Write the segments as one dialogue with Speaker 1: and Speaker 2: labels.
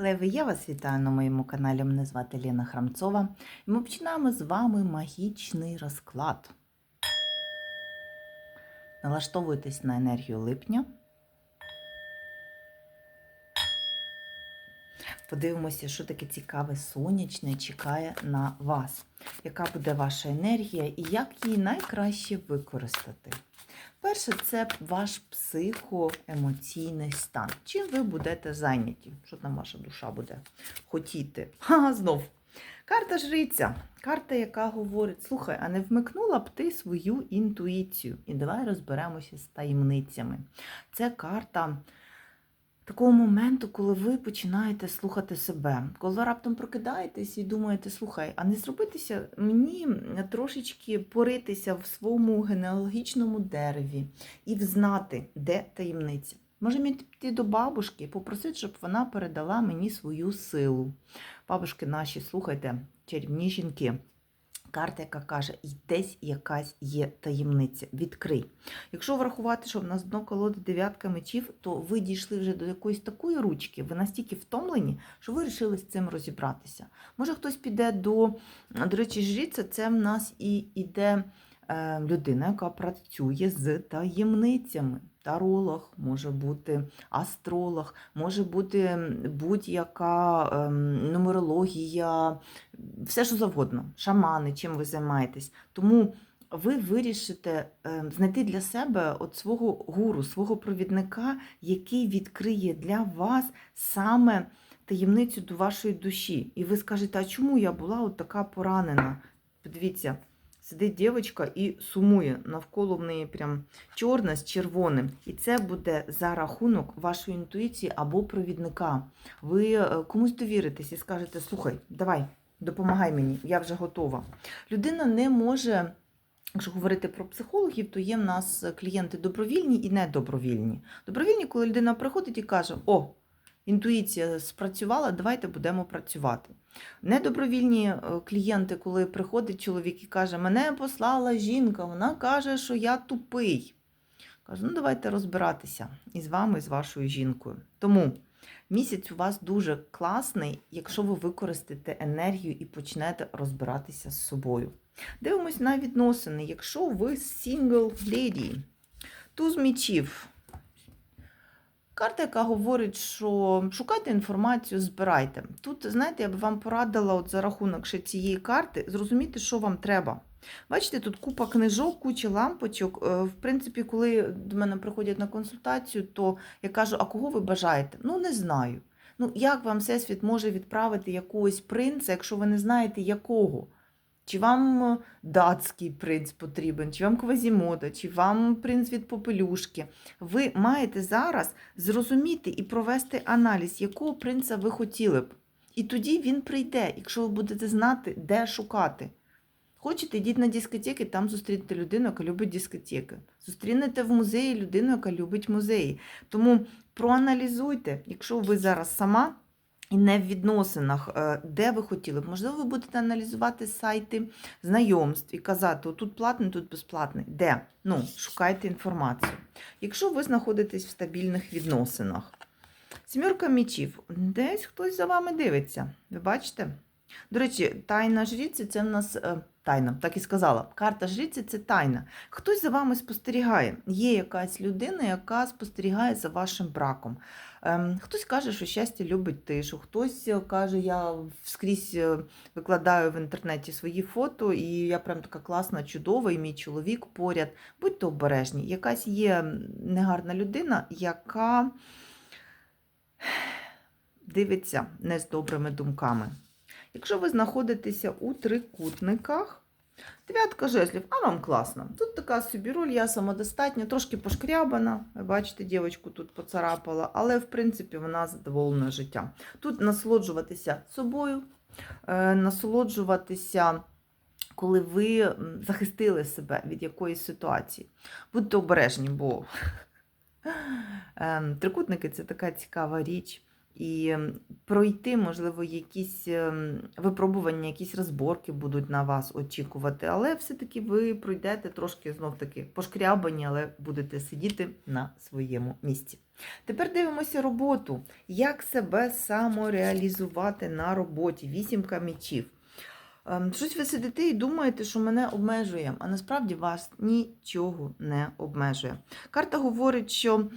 Speaker 1: Леви, я вас вітаю на моєму каналі. Мене звати Лена Храмцова. І ми починаємо з вами магічний розклад. Налаштовуйтесь на енергію липня. Подивимося, що таке цікаве сонячне чекає на вас. Яка буде ваша енергія і як її найкраще використати? Перше, це ваш психоемоційний стан. Чим ви будете зайняті? Що там ваша душа буде хотіти? Ха, знов. Карта жриця. Карта, яка говорить: слухай, а не вмикнула б ти свою інтуїцію. І давай розберемося з таємницями. Це карта такого моменту, коли ви починаєте слухати себе, коли раптом прокидаєтесь і думаєте, слухай, а не зробитися мені трошечки поритися в своєму генеалогічному дереві і взнати, де таємниця. Може мені піти до бабушки попросити, щоб вона передала мені свою силу. Бабушки наші, слухайте, чарівні жінки. Карта, яка каже, і десь якась є таємниця. Відкрий. Якщо врахувати, що в нас дно колоди дев'ятка мечів, то ви дійшли вже до якоїсь такої ручки, ви настільки втомлені, що ви вирішили з цим розібратися. Може, хтось піде до, до речі, жріця, це в нас і іде людина, яка працює з таємницями. Таролог, може бути астролог, може бути будь-яка ем, нумерологія, все що завгодно, шамани, чим ви займаєтесь. Тому ви вирішите ем, знайти для себе от свого гуру, свого провідника, який відкриє для вас саме таємницю до вашої душі. І ви скажете, а чому я була от така поранена? Подивіться. Сидить дівчинка і сумує. Навколо в неї прям чорне з червоним. І це буде за рахунок вашої інтуїції або провідника. Ви е, комусь довіритесь і скажете: слухай, давай, допомагай мені, я вже готова. Людина не може. Якщо говорити про психологів, то є в нас клієнти добровільні і недобровільні. Добровільні, коли людина приходить і каже: О, інтуїція спрацювала, давайте будемо працювати. Недобровільні е, клієнти, коли приходить чоловік і каже, мене послала жінка, вона каже, що я тупий. Кажу, ну давайте розбиратися і з вами, з вашою жінкою. Тому місяць у вас дуже класний, якщо ви використаєте енергію і почнете розбиратися з собою. Дивимось на відносини. Якщо ви single lady, туз мічів. Карта, яка говорить, що шукайте інформацію, збирайте. Тут, знаєте, я би вам порадила от за рахунок ще цієї карти зрозуміти, що вам треба. Бачите, тут купа книжок, куча лампочок. Е, В принципі, коли до мене приходять на консультацію, то я кажу, а кого ви бажаєте? Ну, не знаю. Ну, як вам Всесвіт може відправити якогось принца, якщо ви не знаєте, якого? Чи вам датський принц потрібен, чи вам Квазімода, чи вам принц від Попелюшки. Ви маєте зараз зрозуміти і провести аналіз, якого принца ви хотіли б. І тоді він прийде, якщо ви будете знати, де шукати. Хочете, йдіть на дискотеки, там зустрінете людину, яка любить дискотеки. Зустрінете в музеї людину, яка любить музеї. Тому проаналізуйте, якщо ви зараз сама. І не в відносинах, е, де ви хотіли б. Можливо, ви будете аналізувати сайти знайомств і казати, тут платний, тут безплатний. Де? Ну, шукайте інформацію. Якщо ви знаходитесь в стабільних відносинах. Сімерка мічів. Десь хтось за вами дивиться. Ви бачите? До речі, тайна жріці це в нас е, тайна, так і сказала. Карта жріці це тайна. Хтось за вами спостерігає. Є якась людина, яка спостерігає за вашим браком. Ем, Хтось каже, що щастя любить тишу, хтось е, каже, я скрізь е, викладаю в інтернеті свої фото, і я прям така класна, чудова, і мій чоловік поряд. Будьте обережні. Якась є негарна людина, яка дивиться не з добрими думками. Якщо ви знаходитеся у трикутниках, дев'ятка жезлів, а вам класно. Тут така собі роль, я самодостатня, трошки пошкрябана. Бачите, дівчинку тут поцарапала, але в принципі вона задоволена життям. Тут насолоджуватися собою, е, насолоджуватися. Коли ви захистили себе від якоїсь ситуації, будьте обережні, бо ем, трикутники це така цікава річ. І пройти, можливо, якісь ем, випробування, якісь розборки будуть на вас очікувати, але все-таки ви пройдете трошки знов-таки пошкрябані, але будете сидіти на своєму місці. Тепер дивимося роботу. Як себе самореалізувати на роботі? Вісімка мечів. Ем, Щось ви сидите і думаєте, що мене обмежує, а насправді вас нічого не обмежує. Карта говорить, що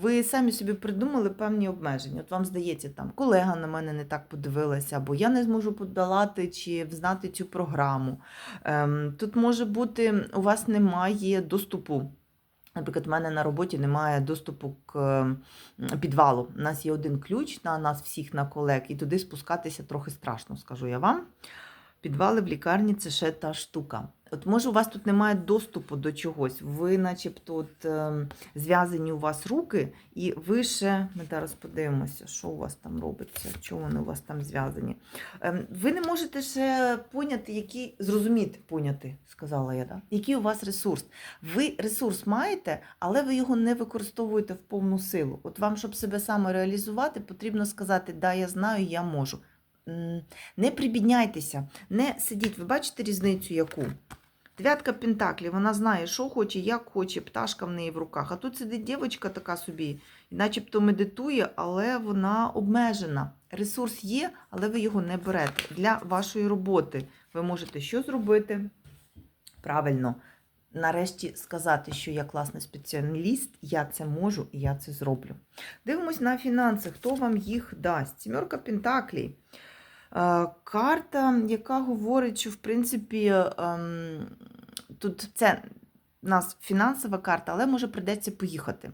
Speaker 1: ви самі собі придумали певні обмеження. От вам здається, там колега на мене не так подивилася, або я не зможу подолати чи взнати цю програму. Ем, Тут може бути, у вас немає доступу. Наприклад, в мене на роботі немає доступу к підвалу. У нас є один ключ на нас всіх на колег, і туди спускатися трохи страшно, скажу я вам. Підвали в лікарні це ще та штука. От може у вас тут немає доступу до чогось, ви начебто от, ем, зв'язані у вас руки, і ви ще, ми зараз подивимося, що у вас там робиться, чого вони у вас там зв'язані. Ем, ви не можете ще поняти, який, зрозуміти, поняти, сказала я, да? який у вас ресурс. Ви ресурс маєте, але ви його не використовуєте в повну силу. От вам, щоб себе самореалізувати, потрібно сказати, да, я знаю, я можу. Не прибідняйтеся, не сидіть. Ви бачите різницю яку? Дев'ятка Пентаклів, вона знає, що хоче, як хоче, пташка в неї в руках. А тут сидить дівчинка така собі, начебто медитує, але вона обмежена. Ресурс є, але ви його не берете. Для вашої роботи ви можете що зробити? Правильно, нарешті сказати, що я класний спеціаліст, я це можу і я це зроблю. Дивимось на фінанси, хто вам їх дасть. Сімерка Пентаклей. Е, Карта, яка говорить, що в принципі ем, тут це у нас фінансова карта, але може прийдеться поїхати.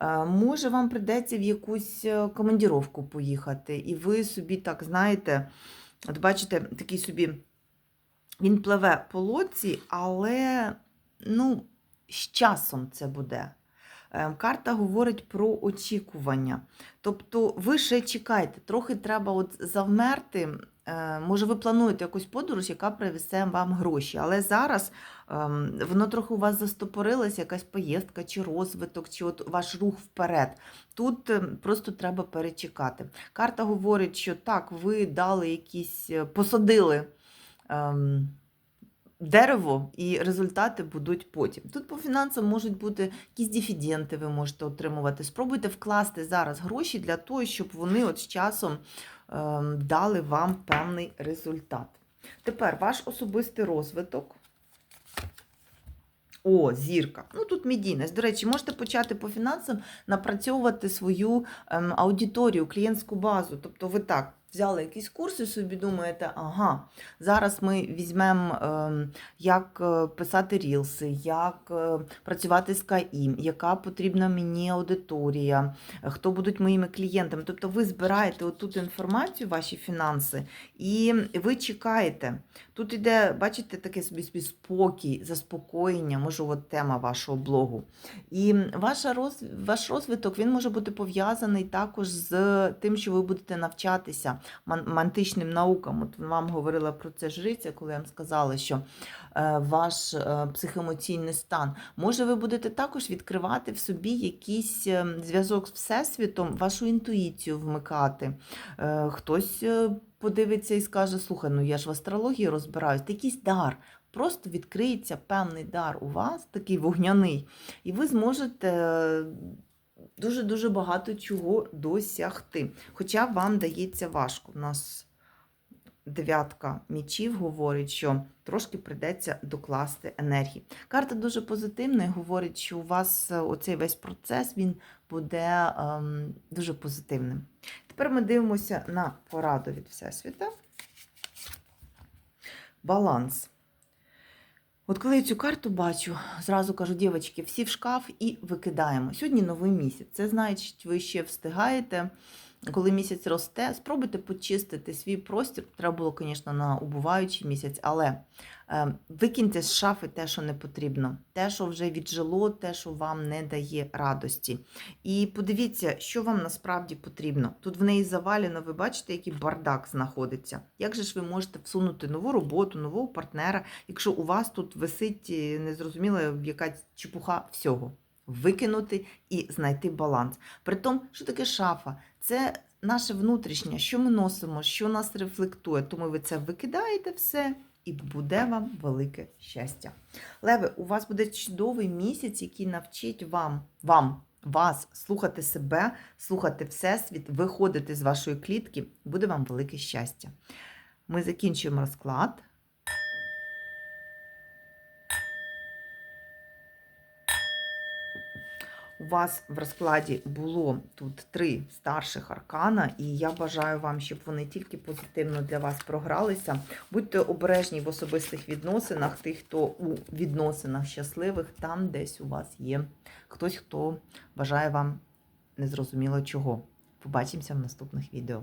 Speaker 1: Е, Може, вам прийдеться в якусь е, командіровку поїхати, і ви собі так знаєте, от бачите, такий собі він пливе по лодці, але ну, з часом це буде. Е, Карта говорить про очікування. Тобто ви ще чекаєте, трохи треба от завмерти. Е, Може, ви плануєте якусь подорож, яка привезе вам гроші, але зараз ем, воно трохи у вас застопорилося, якась поїздка чи розвиток, чи от ваш рух вперед. Тут ем, просто треба перечекати. Карта говорить, що так, ви дали якісь, е, посадили. Дерево, і результати будуть потім. Тут по фінансам можуть бути якісь дифіденти, ви можете отримувати. Спробуйте вкласти зараз гроші для того, щоб вони от з часом ем, дали вам певний результат. Тепер ваш особистий розвиток. О, зірка. Ну тут медійність. До речі, можете почати по фінансам напрацьовувати свою ем, аудиторію, клієнтську базу. Тобто ви так взяли якісь курси, собі думаєте, ага, зараз ми візьмемо, ем, як е, писати рілси, як е, працювати з КАІМ, яка потрібна мені аудиторія, хто будуть моїми клієнтами. Тобто ви збираєте отут інформацію, ваші фінанси, і ви чекаєте. Тут іде, бачите, таке собі, собі спокій, заспокоєння, може, от тема вашого блогу. І ваша роз, ваш розвиток він може бути пов'язаний також з тим, що ви будете навчатися ман- мантичним наукам. От вам говорила про це жриця, коли я вам сказала, що е, ваш е, психоемоційний стан. Може, ви будете також відкривати в собі якийсь е, зв'язок з Всесвітом, вашу інтуїцію вмикати. Хтось подивиться і скаже: слухай, ну я ж в астрології розбираюсь, якийсь дар. Просто відкриється певний дар у вас, такий вогняний, і ви зможете дуже-дуже багато чого досягти. Хоча вам дається важко. У нас дев'ятка мічів говорить, що трошки прийдеться докласти енергії. Карта дуже позитивна і говорить, що у вас е, оцей весь процес він буде ем, дуже позитивним. Тепер ми дивимося на пораду від Всесвіта. Баланс. От коли я цю карту бачу, зразу кажу, дівчатки, всі в шкаф і викидаємо. Сьогодні новий місяць. Це значить, ви ще встигаєте, коли місяць росте, спробуйте почистити свій простір. Треба було, звісно, на убуваючий місяць, але е, викиньте з шафи те, що не потрібно, те, що вже віджило, те, що вам не дає радості. І подивіться, що вам насправді потрібно. Тут в неї завалено, ви бачите, який бардак знаходиться. Як же ж ви можете всунути нову роботу, нового партнера, якщо у вас тут висить е, незрозуміло якась чепуха всього? Викинути і знайти баланс. При тому, що таке шафа? Це наше внутрішнє, що ми носимо, що нас рефлектує, тому ви це викидаєте все. І буде вам велике щастя. Леви, у вас буде чудовий місяць, який навчить вам, вам, вас слухати себе, слухати Всесвіт, виходити з вашої клітки. Буде вам велике щастя. Ми закінчуємо розклад. У вас в розкладі було тут три старших аркана, і я бажаю вам, щоб вони тільки позитивно для вас програлися. Будьте обережні в особистих відносинах, тих, хто у відносинах щасливих, там десь у вас є хтось, хто бажає вам незрозуміло чого. Побачимося в наступних відео.